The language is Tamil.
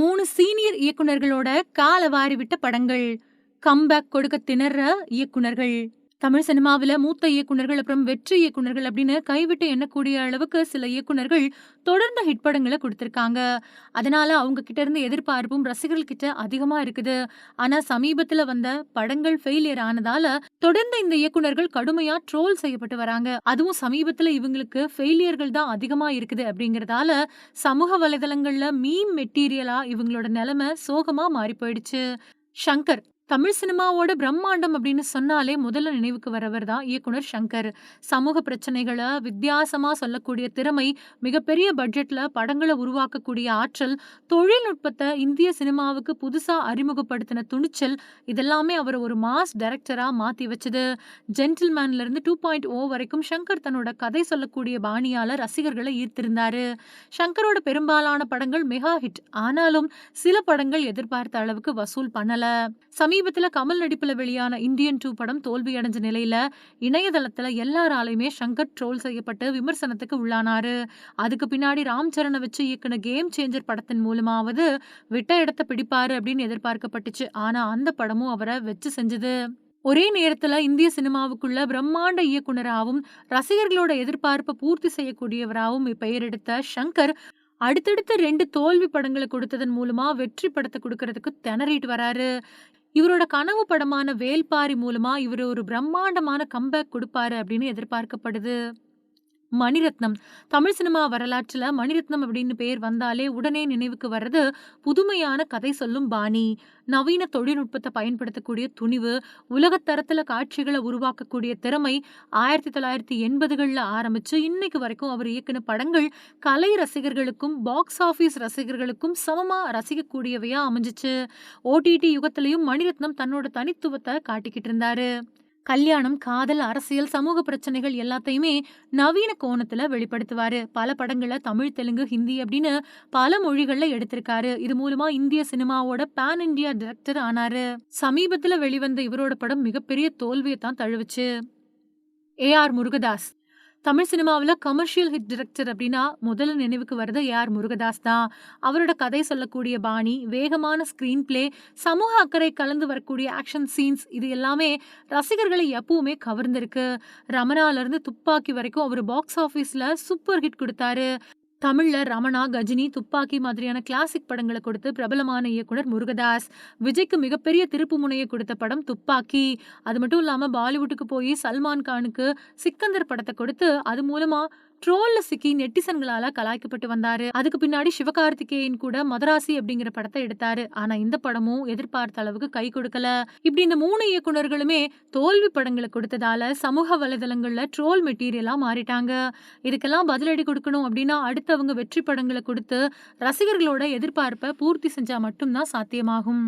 மூணு சீனியர் இயக்குனர்களோட கால வாரிவிட்ட படங்கள். கம்பேக் கொடுக்க திணற இயக்குனர்கள் தமிழ் சினிமாவில் மூத்த இயக்குனர்கள் அப்புறம் வெற்றி இயக்குனர்கள் அப்படின்னு கைவிட்டு எண்ணக்கூடிய அளவுக்கு சில இயக்குனர்கள் தொடர்ந்து ஹிட் படங்களை கொடுத்துருக்காங்க. அதனால அவங்க கிட்ட இருந்து எதிர்பார்ப்பும் ரசிகர்கள் கிட்ட அதிகமா இருக்குது. ஆனா சமீபத்துல வந்த படங்கள் ஃபெயிலியர் ஆனதால தொடர்ந்து இந்த இயக்குனர்கள் கடுமையா ட்ரோல் செய்யப்பட்டு வராங்க. அதுவும் சமீபத்துல இவங்களுக்கு ஃபெயிலியர்கள் தான் அதிகமா இருக்குது அப்படிங்கறதால சமூக வலைதளங்கள்ல மீம் மெட்டீரியலா இவங்களோட நிலைமை சோகமா மாறி போயிடுச்சு. ஷங்கர் தமிழ் சினிமாவோட பிரம்மாண்டம் அப்படின்னு சொன்னாலே முதல்ல நினைவுக்கு வரவர் தான் இயக்குனர் சங்கர். சமூக பிரச்சனைகளை வித்தியாசமா சொல்லக்கூடிய திறமை மிகப்பெரிய பட்ஜெட்ல படங்களை உருவாக்கக்கூடிய ஆற்றல் தொழில்நுட்பத்தை இந்திய சினிமாவுக்கு புதுசாக அறிமுகப்படுத்தின துணிச்சல் இதெல்லாமே அவர் ஒரு மாஸ் டைரக்டராக மாத்தி வச்சது. ஜென்டில்மேன்ல இருந்து டூ பாயிண்ட் ஓ வரைக்கும் சங்கர் தன்னோட கதை சொல்லக்கூடிய பாணியால ரசிகர்களை ஈர்த்திருந்தாரு. சங்கரோட பெரும்பாலான படங்கள் மெகா ஹிட் ஆனாலும் சில படங்கள் எதிர்பார்த்த அளவுக்கு வசூல் பண்ணல. சமீபத்துல கமல் நடிப்புல வெளியான இந்தியன் டூ படம் தோல்வியடைஞ்ச நிலையில இணையதளத்துல எல்லாராலையுமே சங்கர் ட்ரோல் செய்யப்பட்டு விமர்சனத்துக்கு உள்ளானாரு. அதுக்கு பின்னாடி ராம் சரணை வச்சு இயக்குன கேம் சேஞ்சர் படத்தின் மூலமாவது விட்ட இடத்த பிடிப்பாரு அப்படின்னு எதிர்பார்க்கப்பட்டுச்சு. ஆனா அந்த படமும் அவரை வச்சு செஞ்சது. ஒரே நேரத்துல இந்திய சினிமாவுக்குள்ள பிரம்மாண்ட இயக்குனராகவும் ரசிகர்களோட எதிர்பார்ப்பை பூர்த்தி செய்யக்கூடியவராகவும் பெயர் எடுத்த சங்கர் அடுத்தடுத்த ரெண்டு தோல்வி படங்களை கொடுத்ததன் மூலமா வெற்றி படத்தை கொடுக்கறதுக்கு திணறிட்டு வராரு. இவரோட கனவு படமான வேல்பாரி மூலமா இவர் ஒரு பிரம்மாண்டமான கம்பேக் கொடுப்பாரு அப்படின்னு எதிர்பார்க்கப்படுது. மணிரத்னம். தமிழ் சினிமா வரலாற்றில் மணிரத்னம் அப்படின்னு பேர் வந்தாலே உடனே நினைவுக்கு வர்றது புதுமையான கதை சொல்லும் பாணி. நவீன தொழில்நுட்பத்தை பயன்படுத்தக்கூடிய துணிவு உலகத்தரத்தில் காட்சிகளை உருவாக்கக்கூடிய திறமை ஆயிரத்தி தொள்ளாயிரத்தி எண்பதுகளில் ஆரம்பித்து இன்னைக்கு வரைக்கும் அவர் இயக்குன படங்கள் கலை ரசிகர்களுக்கும் பாக்ஸ் ஆஃபீஸ் ரசிகர்களுக்கும் சமமாக ரசிக்கக்கூடியவையாக அமைஞ்சிச்சு. ஓடிடி யுகத்திலையும் மணிரத்னம் தன்னோட தனித்துவத்தை காட்டிக்கிட்டு இருந்தாரு. கல்யாணம் காதல் அரசியல் சமூக பிரச்சனைகள் எல்லாத்தையுமே நவீன கோணத்துல வெளிப்படுத்துவாரு. பல படங்களை தமிழ் தெலுங்கு ஹிந்தி அப்படின்னு பல மொழிகள்ல எடுத்திருக்காரு. இது மூலமா இந்திய சினிமாவோட பேன் இந்தியா டைரக்டர் ஆனாரு. சமீபத்துல வெளிவந்த இவரோட படம் மிகப்பெரிய தோல்வியை தான் தழுவுச்சு. A R Murugadoss. தமிழ் சினிமாவில் கமர்ஷியல் ஹிட் டிரெக்டர் அப்படின்னா முதல்ல நினைவுக்கு வர்றது ஏஆர் முருகதாஸ் தான். அவரோட கதை சொல்லக்கூடிய பாணி வேகமான ஸ்க்ரீன் பிளே சமூக அக்கறை கலந்து வரக்கூடிய ஆக்ஷன் சீன்ஸ் இது எல்லாமே ரசிகர்களை எப்பவுமே கவர்ந்திருக்கு. ரமணாலேருந்து துப்பாக்கி வரைக்கும் அவர் பாக்ஸ் ஆஃபீஸில் சூப்பர் ஹிட் கொடுத்தாரு. தமிழ்ல ரமணா கஜினி துப்பாக்கி மாதிரியான கிளாசிக் படங்களை கொடுத்து பிரபலமான இயக்குனர் முருகதாஸ். விஜய்க்கு மிகப்பெரிய திருப்பு முனையை கொடுத்த படம் துப்பாக்கி. அது மட்டும் இல்லாம பாலிவுட்டுக்கு போய் சல்மான் கானுக்கு சிக்கந்தர் படத்தை கொடுத்து அது மூலமா ட்ரோல்ல சிக்கி நெட்டிசன்களால கலாய்க்கப்பட்டு வந்தாரு. அதுக்கு பின்னாடி சிவகார்த்திகேயன் கூட மதராசி அப்படிங்கிற படத்தை எடுத்தாரு. ஆனா இந்த படமும் எதிர்பார்த்த அளவுக்கு கை கொடுக்கல. இப்படி இந்த மூணு இயக்குனர்களுமே தோல்வி படங்களை கொடுத்ததால சமூக வலைதளங்கள்ல ட்ரோல் மெட்டீரியலா மாறிட்டாங்க. இதுக்கெல்லாம் பதிலடி கொடுக்கணும் அப்படின்னா அடுத்தவங்க வெற்றி படங்களை கொடுத்து ரசிகர்களோட எதிர்பார்ப்பை பூர்த்தி செஞ்சா மட்டும்தான் சாத்தியமாகும்.